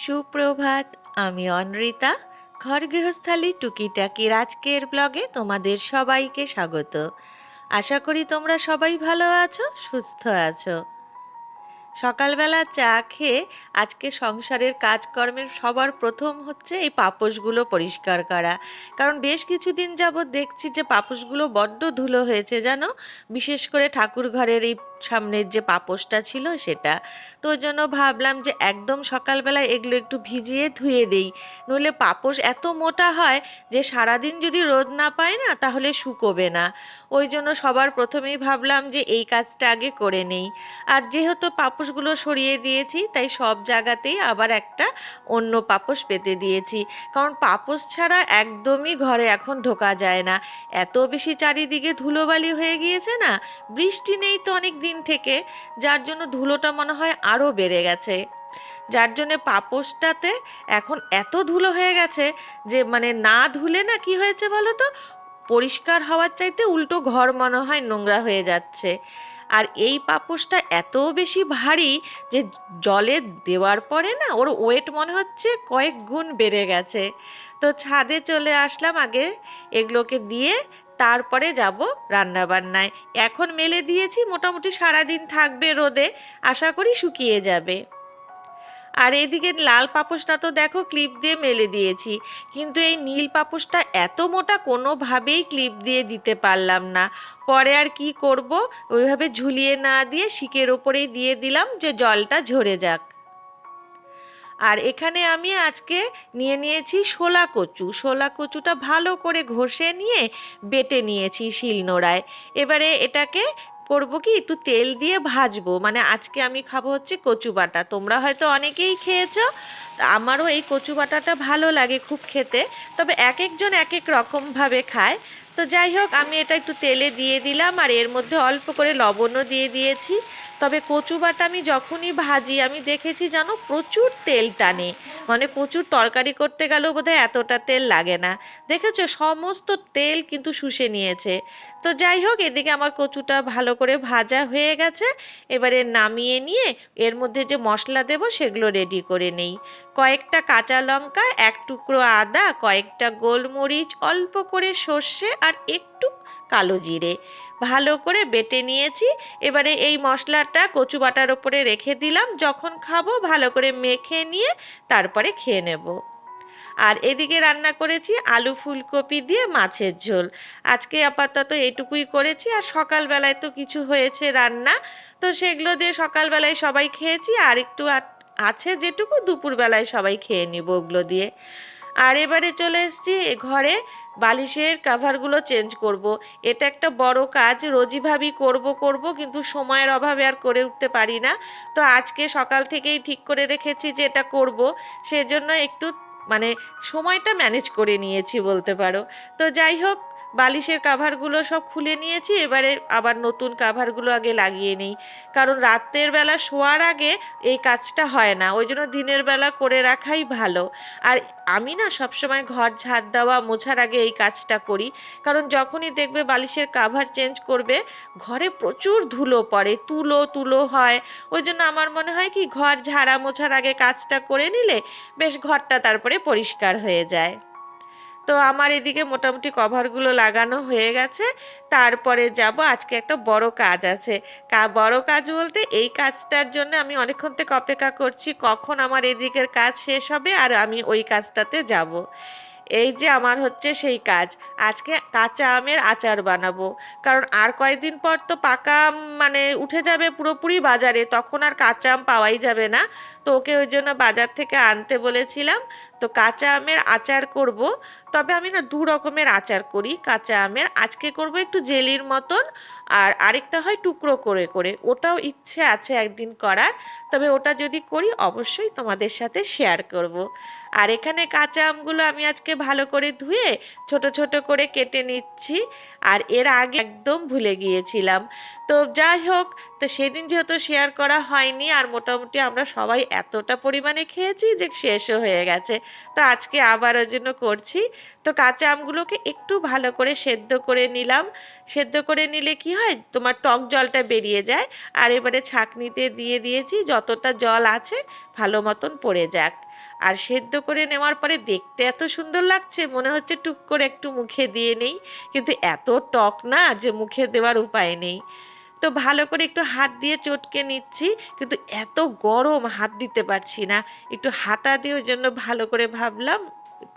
সুপ্রভাত, আমি অনরিতা ঘর গৃহস্থালী টুকিটাকির আজকের ব্লগে তোমাদের সবাইকে স্বাগত। আশা করি তোমরা সবাই ভালো আছো, সুস্থ আছো। সকালবেলা চা খেয়ে আজকে সংসারের কাজকর্মের সবার প্রথম হচ্ছে এই পাপোশগুলো পরিষ্কার করা। কারণ বেশ কিছুদিন যাবৎ দেখছি যে পাপোশগুলো বড্ড ধুলো হয়েছে, জানো? বিশেষ করে ঠাকুর ঘরের এই সামনের যে পাপোশটা ছিল সেটা। তো ওই জন্য ভাবলাম যে একদম সকালবেলা এগুলো একটু ভিজিয়ে ধুয়ে দেই। নইলে পাপোশ এত মোটা হয় যে সারাদিন যদি রোদ না পায় না তাহলে শুকোবে না। ওই জন্য সবার প্রথমেই ভাবলাম যে এই কাজটা আগে করে নেই। আর যেহেতু পাপোশগুলো সরিয়ে দিয়েছি, তাই সব জায়গাতেই আবার একটা অন্য পাপোশ পেতে দিয়েছি। কারণ পাপোশ ছাড়া একদমই ঘরে এখন ঢোকা যায় না। এত বেশি চারিদিকে ধুলোবালি হয়ে গিয়েছে না, বৃষ্টি নেই তো অনেক দিন থেকে যার জন্য ধুলোটা মনে হয় আরও বেড়ে গেছে। যার জন্য পাপোশটাতে এখন এত ধুলো হয়ে গেছে যে মানে না ধুলে না কি হয়েছে বলো তো পরিষ্কার হওয়ার চাইতে উল্টো ঘর মনে হয় নোংরা হয়ে যাচ্ছে। আর এই পাপোশটা এত বেশি ভারী যে জলে দেওয়ার পরে না ওর ওয়েট মনে হচ্ছে কয়েক গুণ বেড়ে গেছে। তো ছাদে চলে আসলাম আগে এগুলোকে দিয়ে তারপরে যাব রান্নাবান্নায়। এখন মেলে দিয়েছি, মোটামুটি সারাদিন থাকবে রোদে, আশা করি শুকিয়ে যাবে। আর এদিকে লাল পাপোশটা তো দেখো ক্লিপ দিয়ে মেলে দিয়েছি, কিন্তু এই নীল পাপোশটা এত মোটা কোনোভাবেই ক্লিপ দিয়ে দিতে পারলাম না। পরে আর কি করব? ওইভাবে ঝুলিয়ে না দিয়ে শিকের ওপরেই দিয়ে দিলাম যে জলটা ঝরে যাক। আর এখানে আমি আজকে নিয়ে নিয়েছি শোলা কচু। শোলা কচুটা ভালো করে ঘষে নিয়ে বেটে নিয়েছি শিলনোড়ায় এবারে এটাকে করব কি, একটু তেল দিয়ে ভাজবো। মানে আজকে আমি খাব হচ্ছে কচু বাটা। তোমরা হয়তো অনেকেই খেয়েছো আমারও এই কচু বাটাটা ভালো লাগে খুব খেতে। তবে এক একজন এক এক রকমভাবে খায়। তো যাই হোক, আমি এটা একটু তেলে দিয়ে দিলাম আর এর মধ্যে অল্প করে লবণও দিয়ে দিয়েছি। তবে কচু বাটা আমি যখনই ভাজি, আমি দেখেছি জানো প্রচুর তেল টানে। মানে প্রচুর তরকারি করতে গেলেও বোধহয় এতটা তেল লাগে না। দেখেছ? সমস্ত তেল কিন্তু শুষে নিয়েছে। তো যাই হোক, এদিকে আমার কচুটা ভালো করে ভাজা হয়ে গেছে। এবারে নামিয়ে নিয়ে এর মধ্যে যে মশলা দেব সেগুলো রেডি করে নেই। কয়েকটা কাঁচা লঙ্কা, এক টুকরো আদা, কয়েকটা গোলমরিচ, অল্প করে সর্ষে আর একটু কালো জিরে। ভালো করে বেটে নিয়েছি। এবারে এই মশলাটা কচু বাটার ওপরে রেখে দিলাম। যখন খাব ভালো করে মেখে নিয়ে তারপরে খেয়ে নেব। আর এদিকে রান্না করেছি আলু ফুলকপি দিয়ে মাছের ঝোল। আজকে আপাতত এটুকুই করেছি। আর সকালবেলায় তো কিছু হয়েছে রান্না। তো সেগুলো দিয়ে সকালবেলায় সবাই খেয়েছি। আর একটু আছে যেটুকু, দুপুরবেলায় সবাই খেয়ে নিব ওগুলো দিয়ে। আর এবারে চলে এসেছি ঘরে বালিশের কাভারগুলো চেঞ্জ করব। এটা একটা বড় কাজ, রোজই ভাবি করব করব, কিন্তু সময়ের অভাবে আর করে উঠতে পারি না। তো আজকে সকাল থেকেই ঠিক করে রেখেছি যে এটা করব। সেজন্য একটু মানে সময়টা ম্যানেজ করে নিয়েছি বলতে পারো। তো যাই হোক বালিশের কাভারগুলো সব খুলে নিয়েছি, এবারে আবার নতুন কাভারগুলো আগে লাগিয়ে নিই। কারণ রাতের বেলা শোয়ার আগে এই কাজটা হয় না, ওই জন্য দিনের বেলা করে রাখাই ভালো। আর আমি না সবসময় ঘর ঝাড় দেওয়া, মোছার আগে এই কাজটা করি। কারণ যখনই দেখবে বালিশের কাভার চেঞ্জ করবে, ঘরে প্রচুর ধুলো পড়ে, তুলো তুলো হয়। ওই জন্য আমার মনে হয় কি, ঘর ঝাড়া মোছার আগে কাজটা করে নিলে বেশ ঘরটা তারপরে পরিষ্কার হয়ে যায়। তো আমার এদিকে মোটামুটি কভারগুলো লাগানো হয়ে গেছে। তারপরে যাব, আজকে একটা বড় কাজ আছে। কা, বড় কাজ বলতে এই কাজটার জন্য আমি অনেকক্ষণ থেকে অপেক্ষা করছি, কখন আমার এদিকের কাজ শেষ হবে আর আমি ওই কাজটাতে যাব। এই যে আমার হচ্ছে সেই কাজ। আজকে কাঁচা আমের আচার বানাবো। কারণ আর কয়েকদিন পর তো পাকা আম মানে উঠে যাবে পুরোপুরি বাজারে, তখন আর কাঁচা আম পাওয়াই যাবে না। তো ওকে ওই জন্য বাজার থেকে আনতে বলেছিলাম। তো কাঁচা আমের আচার করব। তবে আমি না দু রকমের আচার করি। কাঁচা আমের আজকে করব একটু জেলির মতন আর আরেকটা হয় টুকরো করে করে। ওটাও ইচ্ছে আছে একদিন করার। তবে ওটা যদি করি অবশ্যই তোমাদের সাথে শেয়ার করব। আর এখানে কাঁচা আমগুলো আমি আজকে ভালো করে ধুয়ে ছোট ছোট করে কেটে নিচ্ছি। আর এর আগে একদম ভুলে গিয়েছিলাম। তো যাই হোক, তো সেদিন যেহেতু শেয়ার করা হয়নি আর মোটামুটি আমরা সবাই এতটা পরিমাণে খেয়েছি যে শেষও হয়ে গেছে। তো আজকে আবার ওই জন্য করছি। তো কাঁচা আমগুলোকে একটু ভালো করে সেদ্ধ করে নিলাম। সেদ্ধ করে নিলে কি হয়? তোমার টক জলটা বেরিয়ে যায়। আর এবারে ছাঁকনিতে দিয়ে দিয়েছি, যতটা জল আছে ভালো মতন পড়ে যাক। আর সেদ্ধ করে নেওয়ার পরে দেখতে এত সুন্দর লাগছে, মনে হচ্ছে টুক করে একটু মুখে দিয়ে নেই। কিন্তু এত টক না যে মুখে দেওয়ার উপায় নেই। তো ভালো করে একটু হাত দিয়ে চটকে নিচ্ছি, কিন্তু এত গরম হাত দিতে পারছি না। একটু হাতা দিয়ে জন্য ভালো করে ভাবলাম,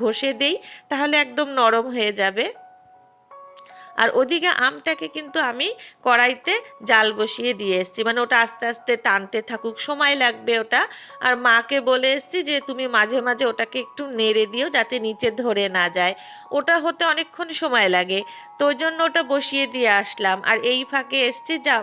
ঘষে দেই, তাহলে একদম নরম হয়ে যাবে। আর ওদিকে আমটাকে কিন্তু আমি কড়াইতে জাল বসিয়ে দিয়ে এসছি। মানে ওটা আস্তে আস্তে টানতে থাকুক, সময় লাগবে ওটা। আর মাকে বলে এসছি যে, তুমি মাঝে মাঝে ওটাকে একটু নেড়ে দিও যাতে নিচে ধরে না যায়। ওটা হতে অনেকক্ষণ সময় লাগে। তো ওই জন্য ওটা বসিয়ে দিয়ে আসলাম। আর এই ফাঁকে এসছি, যা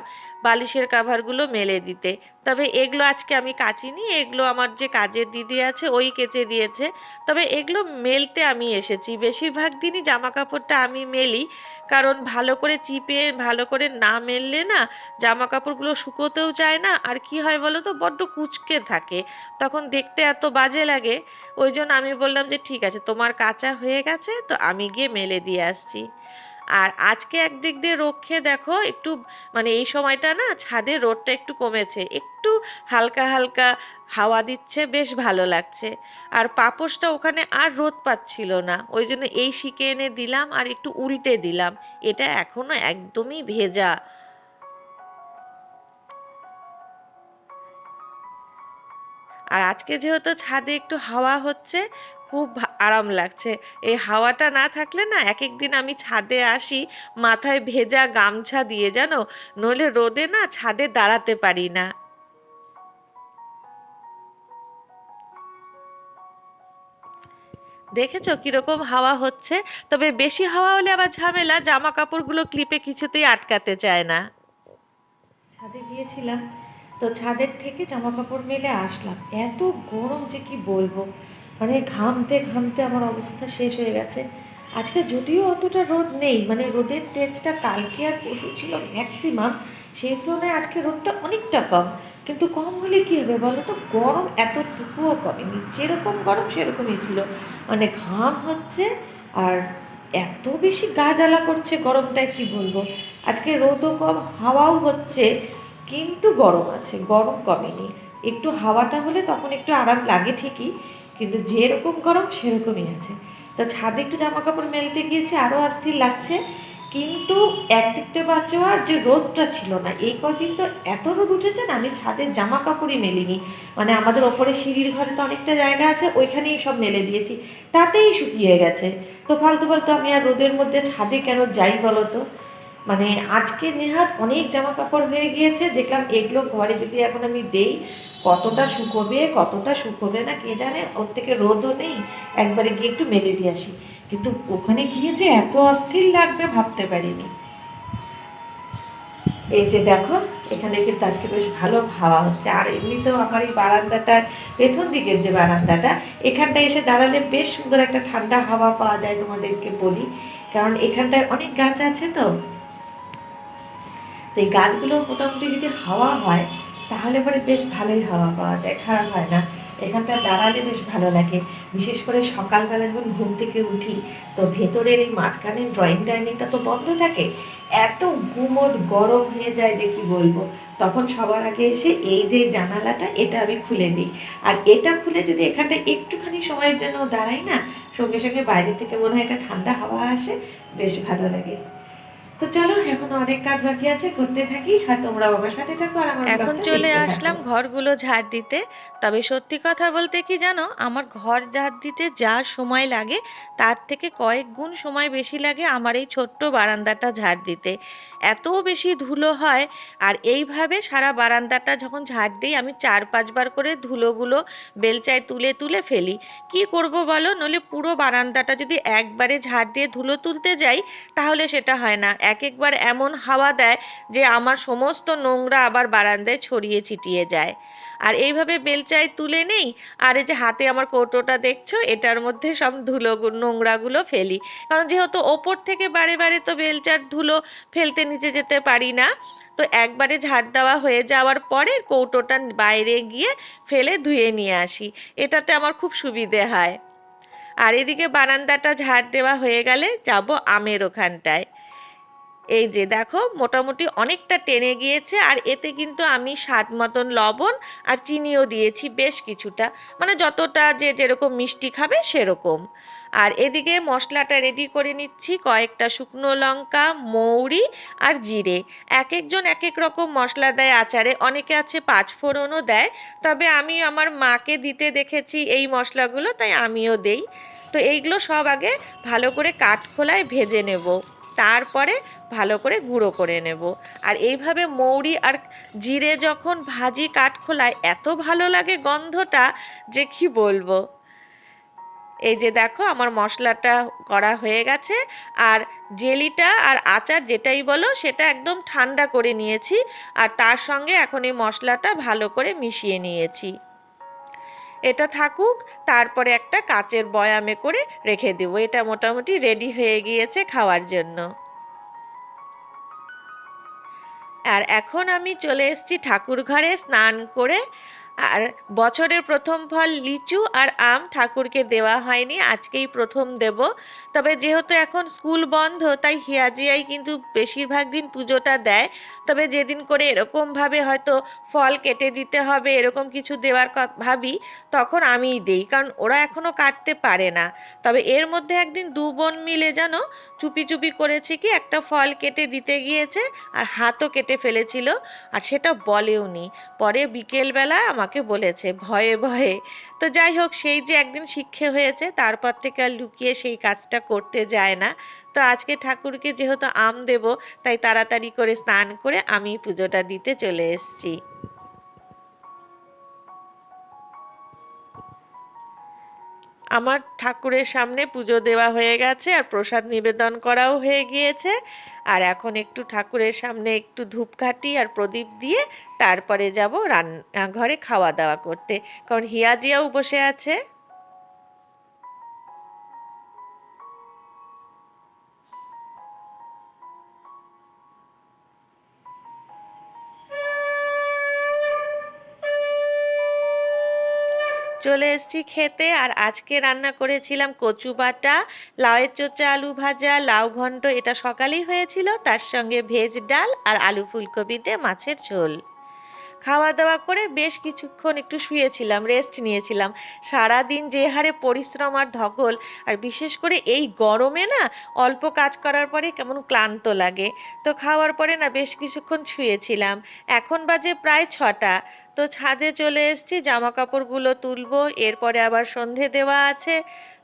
বালিশের কাভারগুলো মেলে দিতে। তবে এগুলো আজকে আমি কাচিনি, এগুলো আমার যে কাজের দিদি আছে, ওই কেচে দিয়েছে। তবে এগুলো মেলতে আমি এসেছি। বেশিরভাগ দিনই জামা কাপড়টা আমি মেলি। কারণ ভালো করে চিপে, ভালো করে না মেললে না জামা কাপড়গুলো শুকোতেও চায় না। আর কি হয় বলো তো, বড্ড কুচকে থাকে। তখন দেখতে এত বাজে লাগে। ওই জন্য আমি বললাম যে, ঠিক আছে, তোমার কাঁচা হয়ে গেছে, তো আমি গিয়ে মেলে দিয়ে আসছি। আর আজকে একদিক দিয়ে রক্ষে দেখো একটু মানে এই সময়টা না ছাদে রোদটা একটু কমেছে, একটু হালকা হালকা হাওয়া দিচ্ছে, বেশ ভালো লাগছে। আর পাপোশটা ওখানে আর রোদ পাচ্ছিল না, ওই জন্য এই শিকে এনে দিলাম আর একটু উল্টে দিলাম, এটা এখনও একদমই ভেজা। আর আজকে যেহেতু ছাদে একটু হাওয়া হচ্ছে খুব আরাম লাগছে। এই হাওয়াটা না থাকলে না এক এক দিন আমি ছাদে আসি, মাথায় ভেজা গামছা দিয়ে জানো? নইলে রোদে না ছাদে দাঁড়াতে পারি না। দেখেছ কীরকম হাওয়া হচ্ছে? তবে বেশি হাওয়া হলে আবার ঝামেলা জামা কাপড়গুলো ক্লিপে কিছুতেই আটকাতে চায় না। ছাদে গিয়েছিলাম, তো ছাদের থেকে জামা কাপড় মেলে আসলাম। এত গরম যে কি বলব? মানে ঘামতে ঘামতে আমার অবস্থা শেষ হয়ে গেছে। আজকে যদিও অতটা রোদ নেই মানে রোদের তেজটা কালকে আর পশু ছিল ম্যাক্সিমাম সেই তুলনায় আজকে রোদটা অনেকটা কম। কিন্তু কম হলে কী হবে বলো তো? গরম এতটুকুও কমেনি, যেরকম গরম সেরকমই ছিল। মানে ঘাম হচ্ছে আর এত বেশি গা জ্বালা করছে গরমটায় কি বলব? আজকে রোদও কম, হাওয়াও হচ্ছে, কিন্তু গরম আছে, গরম কমেনি। একটু হাওয়াটা হলে তখন একটু আরাম লাগে ঠিকই কিন্তু যেরকম গরম, সেরকমই আছে। তো ছাদে একটু জামা কাপড় মেলতে গিয়েছে আরও অস্থির লাগছে। কিন্তু একদিকতে বাচ্চা আর যে রোদটা ছিল না, এই কদিন তো এত রোদ উঠেছে না, আমি ছাদের জামা কাপড়ই মেলিনি। মানে আমাদের ওপরে সিঁড়ির ঘরে তো অনেকটা জায়গা আছে, ওইখানেই সব মেলে দিয়েছি। তাতেই শুকিয়ে গেছে। তো ফালতু ফালতু আমি আর রোদের মধ্যে ছাদে কেন যাই বলো তো? মানে আজকে নেহাত অনেক জামা কাপড় হয়ে গিয়েছে, দেখলাম এগুলো ঘরে যদি এখন আমি দেই কতটা শুকোবে কতটা শুকোবে না, কে জানে, ওর থেকে রোদও নেই, একবারে গিয়ে একটু মেলে দিয়ে আসি। কিন্তু ওখানে গিয়ে যে এত অস্থির লাগবে ভাবতে পারিনি। এই যে দেখো, এখানে কিন্তু আজকে বেশ ভালো হাওয়া হচ্ছে। আর এমনিতেও আমার এই বারান্দাটার পেছন দিকের যে বারান্দাটা, এখানটায় এসে দাঁড়ালে বেশ সুন্দর একটা ঠান্ডা হাওয়া পাওয়া যায় তোমাদেরকে বলি। কারণ এখানটায় অনেক গাছ আছে তো। তো এই গাছগুলো মোটামুটি যদি হাওয়া হয় তাহলে পরে বেশ ভালোই হাওয়া পাওয়া যায়, খারাপ হয় না। এখানটা দাঁড়ালে বেশ ভালো লাগে। বিশেষ করে সকালবেলা যখন ঘুম থেকে উঠি, তো ভেতরের এই মাঝখানে ড্রয়িং ডাইনিংটা তো বন্ধ থাকে। এত গুমট গরম হয়ে যায় যে কি বলব? তখন সবার আগে এসে এই যে জানালাটা, এটা আমি খুলে দিই আর এটা খুলে যদি এখানটা একটুখানি সময়ের জন্য দাঁড়াই না, সঙ্গে সঙ্গে বাইরে থেকে মনে হয় এটা ঠান্ডা হাওয়া আসে, বেশ ভালো লাগে। তো চলো এখন অনেক কাজ বাকি আছে করতে থাকি আর তোমরা আমার সাথে থাকো আর আমার এখন চলে আসলাম। ঘরগুলো ঝাড় দিতে। তবে সত্যি কথা বলতে কি জানো আমার ঘর ঝাড় দিতে যা সময় লাগে তার থেকে কয়েক গুণ সময় বেশি লাগে আমার এই ছোট্ট বারান্দাটা ঝাড় দিতে। এত বেশি ধুলো হয় আর এইভাবে সারা বারান্দাটা যখন ঝাড় দিই আমি চার পাঁচবার করে ধুলোগুলো বেলচায় তুলে তুলে ফেলি। কি করব বলো? নইলে পুরো বারান্দাটা যদি একবারে ঝাড় দিয়ে ধুলো তুলতে যাই তাহলে সেটা হয় না। এক একবার এমন হাওয়া দেয় যে আমার সমস্ত নোংরা আবার বারান্দায় ছড়িয়ে ছিটিয়ে যায়। আর এইভাবে বেলচায় তুলে নেই? আর এই যে হাতে আমার কৌটোটা দেখছ? এটার মধ্যে সব ধুলো নোংরাগুলো ফেলি। কারণ যেহেতু ওপর থেকে বারে বারে তো বেলচার ধুলো ফেলতে নিচে যেতে পারি না, তো একবারে ঝাড় দেওয়া হয়ে যাওয়ার পরে কৌটোটা বাইরে গিয়ে ফেলে ধুয়ে নিয়ে আসি। এটাতে আমার খুব সুবিধে হয়। আর এদিকে বারান্দাটা ঝাড় দেওয়া হয়ে গেলে যাব আমের ওখানটায়। এই যে দেখো মোটামুটি অনেকটা টেনে গিয়েছে আর এতে কিন্তু আমি স্বাদ মতন লবণ আর চিনিও দিয়েছি বেশ কিছুটা। মানে যতটা যে যেরকম মিষ্টি খাবে সেরকম। আর এদিকে মশলাটা রেডি করে নিচ্ছি কয়েকটা শুকনো লঙ্কা, মৌরি আর জিরে। এক একজন এক এক রকম মশলা দেয় আচারে। অনেকে আছে পাঁচ ফোড়নও দেয়। তবে আমি আমার মাকে দিতে দেখেছি এই মশলাগুলো, তাই আমিও দেই। তো এইগুলো সব আগে ভালো করে কাঠখোলায় ভেজে নেব। তারপরে ভালো করে গুঁড়ো করে নেব। আর এইভাবে মৌরি আর জিরে যখন ভাজি কাঠখোলায় এত ভালো লাগে গন্ধটা যে কি বলব? এই যে দেখো আমার মশলাটা করা হয়ে গেছে। আর জেলিটা আর আচার যেটাই বলো সেটা একদম ঠান্ডা করে নিয়েছি। আর তার সঙ্গে এখন এই মশলাটা ভালো করে মিশিয়ে নিয়েছি। এটা থাকুক, তারপরে একটা কাচের বয়ামে করে রেখে দেব। এটা মোটামুটি রেডি হয়ে গিয়েছে খাওয়ার জন্য। আর এখন আমি চলে এসেছি ঠাকুর ঘরে স্নান করে। আর বছরের প্রথম ফল লিচু আর আম ঠাকুরকে দেওয়া হয়নি, আজকেই প্রথম দেব। তবে যেহেতু এখন স্কুল বন্ধ, তাই হিয়াজিয়াই কিন্তু বেশিরভাগ দিন পুজোটা দেয়। তবে যেদিন করে এরকমভাবে হয়তো ফল কেটে দিতে হবে, এরকম কিছু দেওয়ার ভাবি, তখন আমিই দেই, কারণ ওরা এখনও কাটতে পারে না। তবে এর মধ্যে একদিন দু বোন মিলে যেন চুপি চুপি করেছে কি, একটা ফল কেটে দিতে গিয়েছে আর হাতও কেটে ফেলেছিল, আর সেটা বলেওনি। পরে বিকেলবেলা আমাকে বলেছে, ভয়ে ভয়ে। তো যাই হোক, সেই যে একদিন শিক্ষে হয়েছে, তারপর থেকে আর লুকিয়ে সেই কাজটা করতে যায় না। তো আজকে ঠাকুরকে যেহেতু আম দেব, তাই তাড়াতাড়ি করে স্নান করে আমি পুজোটা দিতে চলে এসেছি। আমার ঠাকুরের সামনে পুজো দেওয়া হয়ে গেছে আর প্রসাদ নিবেদন করাও হয়ে গিয়েছে। আর এখন একটু ঠাকুরের সামনে একটু ধূপকাঠি আর প্রদীপ দিয়ে তারপরে যাব রান্নাঘরে খাওয়া দাওয়া করতে। কারণ হিয়াজিয়াও বসে আছে। চলে এসেছি খেতে। আর আজকে রান্না করেছিলাম কচু বাটা, লাউয়ের চোচা আলু ভাজা, লাউ ঘন্ট। এটা সকালেই হয়েছিল, তার সঙ্গে ভেজ ডাল আর আলু ফুলকপিতে মাছের ঝোল। খাওয়া দাওয়া করে বেশ কিছুক্ষণ একটু শুয়েছিলাম, রেস্ট নিয়েছিলাম। সারা দিন যে হারে পরিশ্রম আর ধকল, আর বিশেষ করে এই গরমে না, অল্প কাজ করার পরে কেমন ক্লান্ত লাগে। তো খাওয়ার পরে না, বেশ কিছুক্ষণ শুয়েছিলাম। এখন বাজে প্রায় ছটা। তো ছাদে চলে এসেছি জামা কাপড়গুলো তুলবো, এরপরে আবার সন্ধে দেওয়া আছে।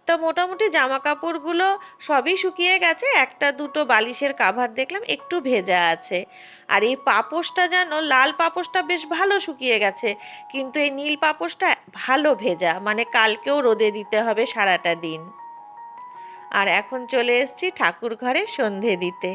তো মোটামুটি জামা কাপড়গুলো সবই শুকিয়ে গেছে, একটা দুটো বালিশের কাভার দেখলাম, একটু ভেজা আছে। আর এই পাপোশটা যেন, লাল পাপোশটা বেশ ভালো শুকিয়ে গেছে, কিন্তু এই নীল পাপোশটা ভালো ভেজা মানে কালকেও রোদে দিতে হবে সারাটা দিন। আর এখন চলে এসেছি ঠাকুর ঘরে সন্ধে দিতে।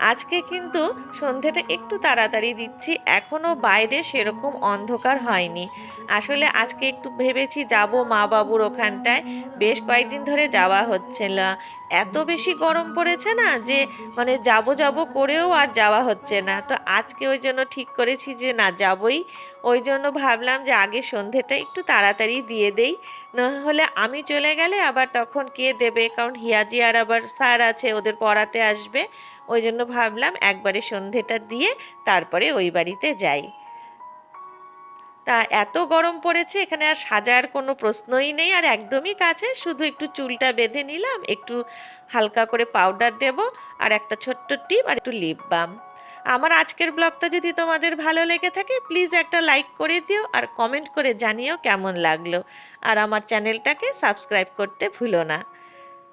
আজকে কিন্তু সন্ধেটা একটু তাড়াতাড়ি দিচ্ছি। এখনও বাইরে সেরকম অন্ধকার হয়নি। আসলে আজকে একটু ভেবেছি যাব মা বাবুর ওখানটায়। বেশ কয়েকদিন ধরে যাওয়া হচ্ছে না। এত বেশি গরম পড়েছে না যে মানে যাব যাব করেও আর যাওয়া হচ্ছে না। তো আজকে ওই জন্য ঠিক করেছি যে, না যাবই। ওই জন্য ভাবলাম যে, আগে সন্ধেটা একটু তাড়াতাড়ি দিয়ে দেই। না হলে আমি চলে গেলে আবার তখন কে দেবে? কারণ হিয়াজি আর আবার স্যার আছে, ওদের পড়াতে আসবে। ওই জন্য ভাবলাম একবারে সন্ধেটা দিয়ে তারপরে ওই বাড়িতে যাই। তা এত গরম পড়েছে, এখানে আর সাজার কোনো প্রশ্নই নেই। আর একদমই কাছে, শুধু একটু চুলটা বেঁধে নিলাম, একটু হালকা করে পাউডার দেব, আর একটা ছোট্ট টিপ আর একটু লিপ বাম আমার আজকের ব্লগটা যদি তোমাদের ভালো লেগে থাকে প্লিজ একটা লাইক করে দিও, আর কমেন্ট করে জানিও কেমন লাগল। আর আমার চ্যানেলটাকে সাবস্ক্রাইব করতে ভুলো না।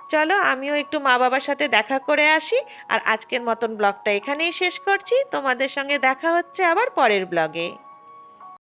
চলো আমিও একটু মা বাবার সাথে দেখা করে আসি। আর আজকের মতন ব্লগটা এখানেই শেষ করছি। তোমাদের সঙ্গে দেখা হচ্ছে আবার পরের ব্লগে।